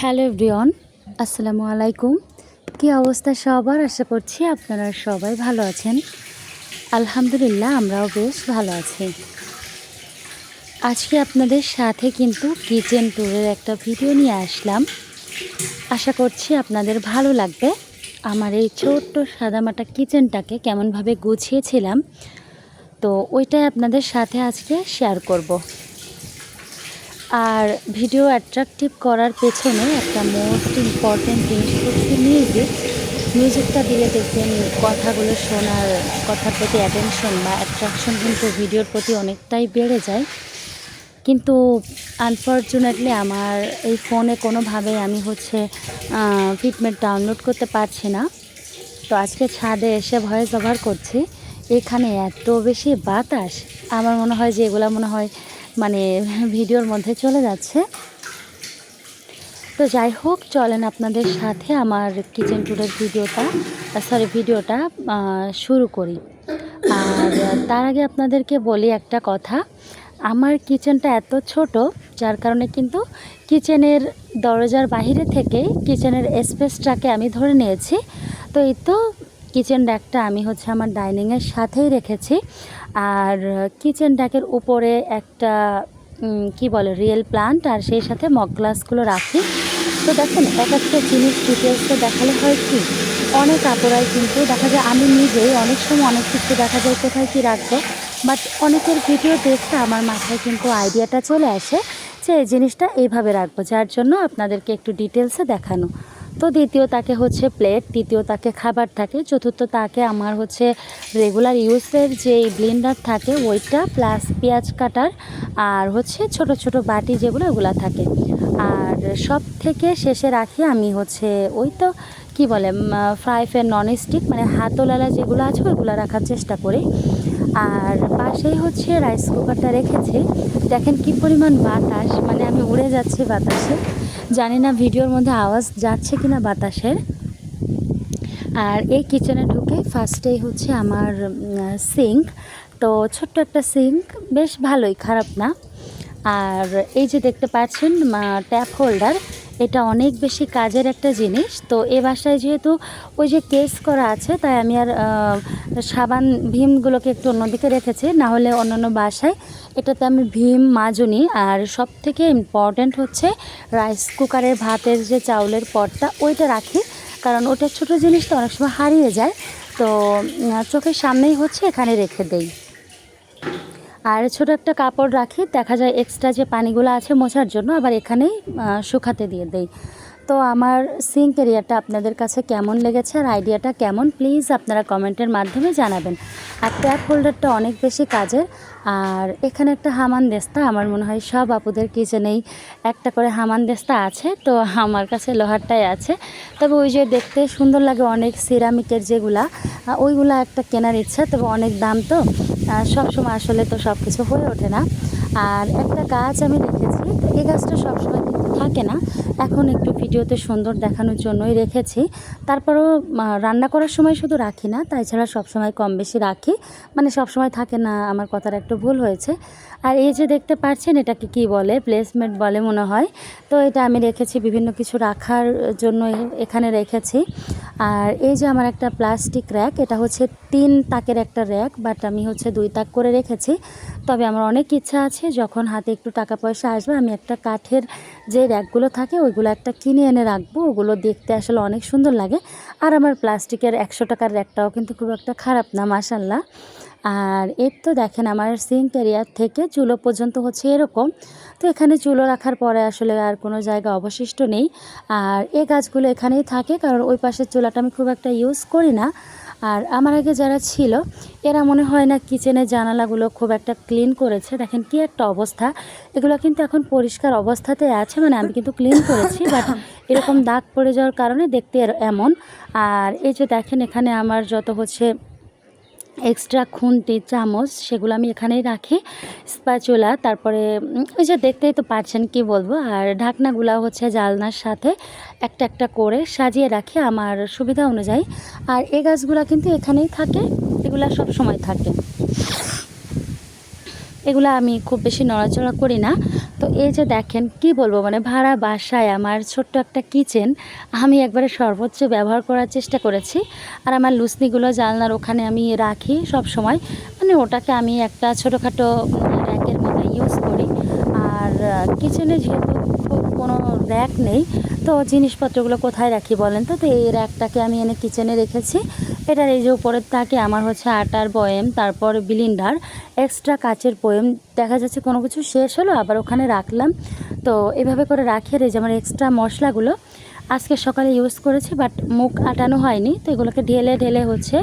Hello everyone, আসসালামু আলাইকুম। কী অবস্থা সবার? আশা করছি আপনারা সবাই ভালো আছেন। আলহামদুলিল্লাহ, আমরাও বেশ ভালো আছি। আজকে আপনাদের সাথে কিন্তু কিচেন ট্যুরের একটা ভিডিও নিয়ে আসলাম। আশা করছি আপনাদের ভালো লাগবে। আমার এই ছোট্ট সাদামাটা কিচেনটাকে কেমনভাবে গুছিয়েছিলাম, তো ওইটাই আপনাদের সাথে আজকে শেয়ার করব। আর ভিডিও অ্যাট্রাকটিভ করার পেছনে একটা মোস্ট ইম্পর্ট্যান্ট জিনিস হচ্ছে মিউজিক মিউজিকটা দিলে দেখবেন কথাগুলো শোনার, কথার প্রতি অ্যাটেনশন বা অ্যাট্রাকশন কিন্তু ভিডিওর প্রতি অনেকটাই বেড়ে যায়। কিন্তু আনফর্চুনেটলি আমার এই ফোনে কোনোভাবে আমি হচ্ছে ফিটমেট ডাউনলোড করতে পারছি না। তো আজকে ছাদে এসে ভয়েস ব্যবহার করছি। এখানে এত বেশি বাতাস। আমার মনে হয় যে এগুলো মনে হয় মানে ভিডিওর মধ্যে চলে যাচ্ছে। তো যাই হোক, চলেন আপনাদের সাথে আমার কিচেন ট্যুরের ভিডিওটা সরি ভিডিওটা শুরু করি। আর তার আগে আপনাদেরকে বলি একটা কথা, আমার কিচেনটা এত ছোট, যার কারণে কিন্তু কিচেনের দরজার বাহিরে থেকে কিচেনের স্পেসটাকে আমি ধরে নিয়েছি। তো এই তো কিচেন ড্যাকটা আমি হচ্ছে আমার ডাইনিংয়ের সাথেই রেখেছি। আর কিচেন ড্যাকের উপরে একটা কি বলে, রিয়েল প্লান্ট, আর সেই সাথে মগ গ্লাসগুলো রাখি। তো দেখেন, এক একটা জিনিস ডিটেলসে দেখালে হয় কি, অনেক আপুরাই কিন্তু দেখা যায়, আমি নিজেই অনেক সময় অনেক কিছু দেখা যায় কোথায় কী রাখব বাট অনেকের ভিডিও দেখতে আমার মাথায় কিন্তু আইডিয়াটা চলে আসে যে এই জিনিসটা এইভাবে রাখব, যার জন্য আপনাদেরকে একটু ডিটেলসে দেখানো। তো দ্বিতীয় তাকে হচ্ছে প্লেট তৃতীয় তাকে খাবার থাকে, চতুর্থ তাকে আমার হচ্ছে রেগুলার ইউজের যে ব্লেন্ডার থাকে, ওইটা প্লাস পেঁয়াজ কাটার আর হচ্ছে ছোট ছোট বাটি যেগুলো, ওগুলো থাকে। আর সব থেকে শেষে রাখি আমি হচ্ছে ওই তো কি বলে ফ্রাই প্যান নন স্টিক মানে হাতলালা যেগুলো আছে, ওইগুলো রাখার চেষ্টা করি। আর পাশেই হচ্ছে রাইস কুকারটা রেখেছি। দেখেন কি পরিমাণ বাতাস মানে আমি উড়ে যাচ্ছি বাতাসে। জানি না ভিডিওর মধ্যে আওয়াজ যাচ্ছে কি না বাতাসের। আর এই কিচেনে ঢুকে ফার্স্টেই হচ্ছে আমার সিঙ্ক তো ছোট্ট একটা সিঙ্ক বেশ ভালোই, খারাপ না। আর এই যে দেখতে পাচ্ছেন ট্যাপ হোল্ডার এটা অনেক বেশি কাজের একটা জিনিস। তো এ বাসায় যেহেতু ওই যে কেস করা আছে, তাই আমি আর সাবান ভীমগুলোকে একটু অন্যদিকে রেখেছি। না হলে অন্যান্য বাসায় এটাতে আমি ভীম, মাজুনি আর সব থেকে ইম্পর্ট্যান্ট হচ্ছে রাইস কুকারের ভাতের যে চাউলের পটটা, ওইটা রাখি। কারণ ওটা ছোটো জিনিস তো অনেক সময় হারিয়ে যায়। তো চোখের সামনেই হচ্ছে, এখানে রেখে দেই। আর ছোট একটা কাপড় রাখি, দেখা যায় এক্সট্রা যে পানিগুলো আছে মোছার জন্য আবার এখানেই শুকাতে দিয়ে দেই। তো আমার সিঙ্ক এরিয়াটা আপনাদের কাছে কেমন লেগেছে আর আইডিয়াটা কেমন প্লিজ আপনারা কমেন্টের মাধ্যমে জানাবেন। আর ট্যাপ হোল্ডারটা অনেক বেশি কাজের, আর এখানে একটা হামান দেস্তা আমার মনে হয় সব আপুদের কিচেনেই একটা করে হামান দেস্তা আছে, তো আমার কাছে লোহারটাই আছে। তবে ওই যে দেখতে সুন্দর লাগে অনেক সিরামিকের যেগুলা ওইগুলা একটা কেনার ইচ্ছা, তবে অনেক দাম তো। সবসময় আসলে তো সব কিছু হয়ে ওঠে না। আর একটা গাছ আমি রেখেছি, তো এই গাছটা সবসময় কিন্তু থাকে না। এখন একটু ভিডিওতে সুন্দর দেখানোর জন্যই রেখেছি। তারপরও রান্না করার সময় শুধু রাখি না, তাই ছাড়া সবসময় কম বেশি রাখি। মানে সবসময় থাকে না, আমার কথার একটু ভুল হয়েছে। আর এই যে দেখতে পাচ্ছেন, এটাকে কি বলে? প্লেসমেন্ট বলে মনে হয়। তো এটা আমি রেখেছি, বিভিন্ন কিছু রাখার জন্য এখানে রেখেছি। আর এই যে আমার একটা প্লাস্টিক র্যাক, এটা হচ্ছে তিন তাকের একটা র্যাক বাট আমি হচ্ছে দুই তাক করে রেখেছি। তবে আমার অনেক ইচ্ছা আছে, যখন হাতে একটু টাকা পয়সা আসবে, আমি একটা কাঠের যে র্যাকগুলো থাকে, ওইগুলো একটা কিনে এনে রাখব। ওগুলো দেখতে আসলে অনেক সুন্দর লাগে। আর আমার প্লাস্টিকের একশো টাকার র্যাকটাও কিন্তু খুব একটা খারাপ না মাসাল্লাহ আর এর তো দেখেন আমার সিঙ্ক এরিয়ার থেকে চুলো পর্যন্ত হচ্ছে এরকম। তো এখানে চুলো রাখার পরে আসলে আর কোনো জায়গা অবশিষ্ট নেই। আর এ গাছগুলো এখানেই থাকে কারণ ওই পাশের চুলাটা আমি খুব একটা ইউজ করি না। আর আমার আগে যারা ছিল, এরা মনে হয় না কিচেনের জানালাগুলো খুব একটা ক্লিন করেছে। দেখেন কি একটা অবস্থা। এগুলো কিন্তু এখন পরিষ্কার অবস্থাতে আছে মানে আমি কিন্তু ক্লিন করেছি বাট এরকম দাগ পড়ে যাওয়ার কারণে দেখতে এমন। আর এই যে দেখেন এখানে আমার যত হচ্ছে এক্সট্রা খুন্তি, চামচ সেগুলো আমি এখানেই রাখি। স্প্যাচুলা তারপরে ওই যে দেখতেই তো পারছেন কি বলব। আর ঢাকনাগুলা হচ্ছে জালনার সাথে একটা একটা করে সাজিয়ে রাখি আমার সুবিধা অনুযায়ী। আর এ গাছগুলো কিন্তু এখানেই থাকে, এগুলা সব সময় থাকে। এগুলো আমি খুব বেশি নড়াচড়া করি না। তো এই যে দেখেন, কি বলব? মানে ভাড়া বাসায় আমার ছোট্ট একটা কিচেন, আমি একবারে সর্বোচ্চ ব্যবহার করার চেষ্টা করেছি। আর আমার লুসনিগুলো জানলার ওখানে আমি রাখি সব সময় মানে ওটাকে আমি একটা ছোটোখাটো র্যাকের মতো ইউজ করি। আর কিচেনে যেহেতু কোনো র্যাক নেই। তো জিনিসপত্রগুলো কোথায় রাখি বলেন তো? তো এই র্যাকটাকে আমি এনে কিচেনে রেখেছি। এটার এই যে উপরের তাকে আমার হচ্ছে আটার বয়েম তারপর বিলিন্ডার এক্সট্রা কাচের বয়েম দেখা যাচ্ছে কোনো কিছু শেষ হলো, আবার ওখানে রাখলাম। তো এভাবে করে রাখি আর এই যে আমার এক্সট্রা মশলাগুলো। আজকে সকালে ইউজ করেছি বাট মুখ আটানো হয়নি, তো এগুলোকে ঢেলে ঢেলে হচ্ছে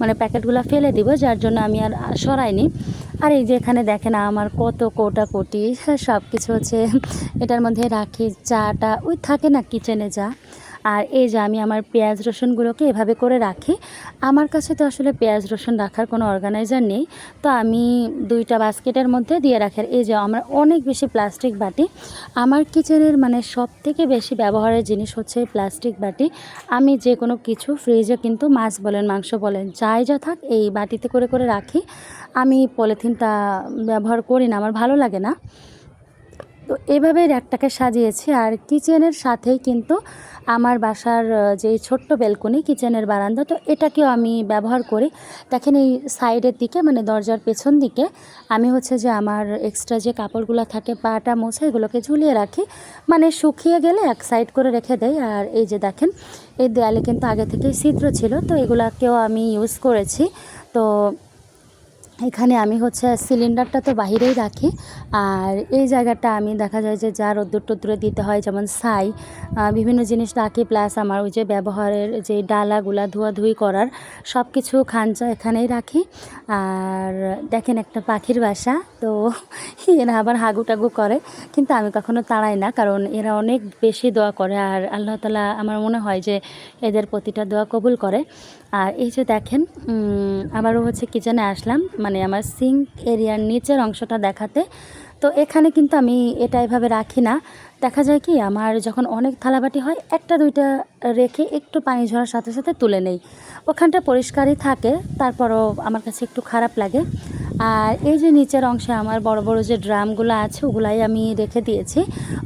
মানে প্যাকেটগুলো ফেলে দিব, যার জন্য আমি আর সরাইনি। আর এই যে এখানে দেখেন আমার কত কোটা কোটি সব কিছু হচ্ছে, এটার মধ্যে রাখি, চাটা, ওই থাকে না কিচেনে যা। আর এই যে আমি আমার পেঁয়াজ রসুনগুলোকে এভাবে করে রাখি, আমার কাছে তো আসলে পেঁয়াজ রসুন রাখার কোনো অর্গানাইজার নেই। তো আমি দুইটা বাস্কেটের মধ্যে দিয়ে রাখি। এই যে আমার অনেক বেশি প্লাস্টিক বাটি, আমার কিচেনের মানে সব থেকে বেশি ব্যবহারের জিনিস হচ্ছে প্লাস্টিক বাটি। আমি যে কোনো কিছু ফ্রিজে কিন্তু মাছ বলেন, মাংস বলেন, যাই যা থাক এই বাটিতে করে করে রাখি। আমি পলিথিনটা ব্যবহার করি না, আমার ভালো লাগে না। তো এভাবেই র্যাকটাকে সাজিয়েছি আর কিচেনের সাথেই কিন্তু আমার বাসার যে ছোট্ট বেলকনি, কিচেনের বারান্দা, তো এটাকেও আমি ব্যবহার করি। দেখেন এই সাইডের দিকে মানে দরজার পেছন দিকে, আমি হচ্ছে যে আমার এক্সট্রা যে কাপড়গুলো থাকে, পাটা মোছা, এগুলোকে ঝুলিয়ে রাখি। মানে শুকিয়ে গেলে এক সাইড করে রেখে দেয় আর এই যে দেখেন, এই দেয়ালে কিন্তু আগে থেকেই ছিদ্র ছিল, তো এগুলাকেও আমি ইউজ করেছি। তো এখানে আমি হচ্ছে সিলিন্ডারটা তো বাহিরেই রাখি। আর এই জায়গাটা আমি দেখা যায় যে যা রোদ্দুর টদ্দুরে দিতে হয় যেমন আহ, বিভিন্ন জিনিস রাখি প্লাস আমার ওই যে ব্যবহারের যে ডালাগুলা ধোয়াধুয়ি করার সব কিছু খাঞ্চা এখানেই রাখি। আর দেখেন একটা পাখির বাসা তো এরা আবার হাগু টাগু করে কিন্তু আমি কখনো তাড়াই না কারণ এরা অনেক বেশি দোয়া করে। আর আল্লাহ তালা আমার মনে হয় যে এদের প্রতিটা দোয়া কবুল করে। আর এই যে দেখেন আবারও হচ্ছে কিচেনে আসলাম মানে আমার সিঙ্ক এরিয়ার নিচের অংশটা দেখাতে। তো এখানে কিন্তু আমি এটা এভাবে রাখি না। দেখা যায় কি, আমার যখন অনেক থালাবাটি হয়, একটা দুইটা রেখে একটু পানি ঝরার সাথে সাথে তুলে নেই। ওখানটা পরিষ্কারই থাকে, তারপরও আমার কাছে একটু খারাপ লাগে। আর এই যে নিচের অংশে আমার বড় বড় যে ড্রামগুলো আছে, ওগুলাই আমি রেখে দিয়েছি।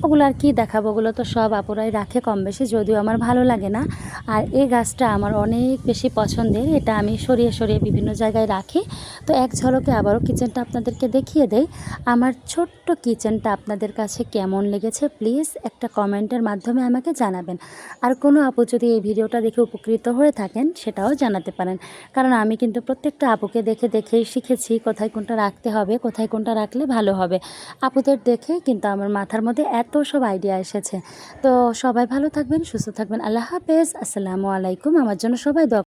ওগুলো আর কি দেখাবো, ওগুলো তো সব আপুরাই রাখে কম বেশি, যদিও আমার ভালো লাগে না। আর এই গাছটা আমার অনেক বেশি পছন্দের, এটা আমি সরিয়ে সরিয়ে বিভিন্ন জায়গায় রাখি। তো এক ঝলকে আবারও কিচেনটা আপনাদেরকে দেখিয়ে দেই। আমার ছোট্ট কিচেনটা আপনাদের কাছে কেমন লেগেছে, প্লিজ একটা কমেন্টের মাধ্যমে আমাকে জানাবেন। আর কোনো আপু যদি এই ভিডিওটা দেখে উপকৃত হয়ে থাকেন, সেটাও জানাতে পারেন। কারণ আমি কিন্তু প্রত্যেকটা আপুকে দেখে দেখেই শিখেছি কোথায় কোনটা রাখতে হবে, কোথায় কোনটা রাখলে ভালো হবে। আপুদের দেখে কিন্তু আমার মাথার মধ্যে এত সব আইডিয়া এসেছে। তো সবাই ভালো থাকবেন, সুস্থ থাকবেন। আল্লাহ হাফেজ। আসসালামু আলাইকুম। আমার জন্য সবাই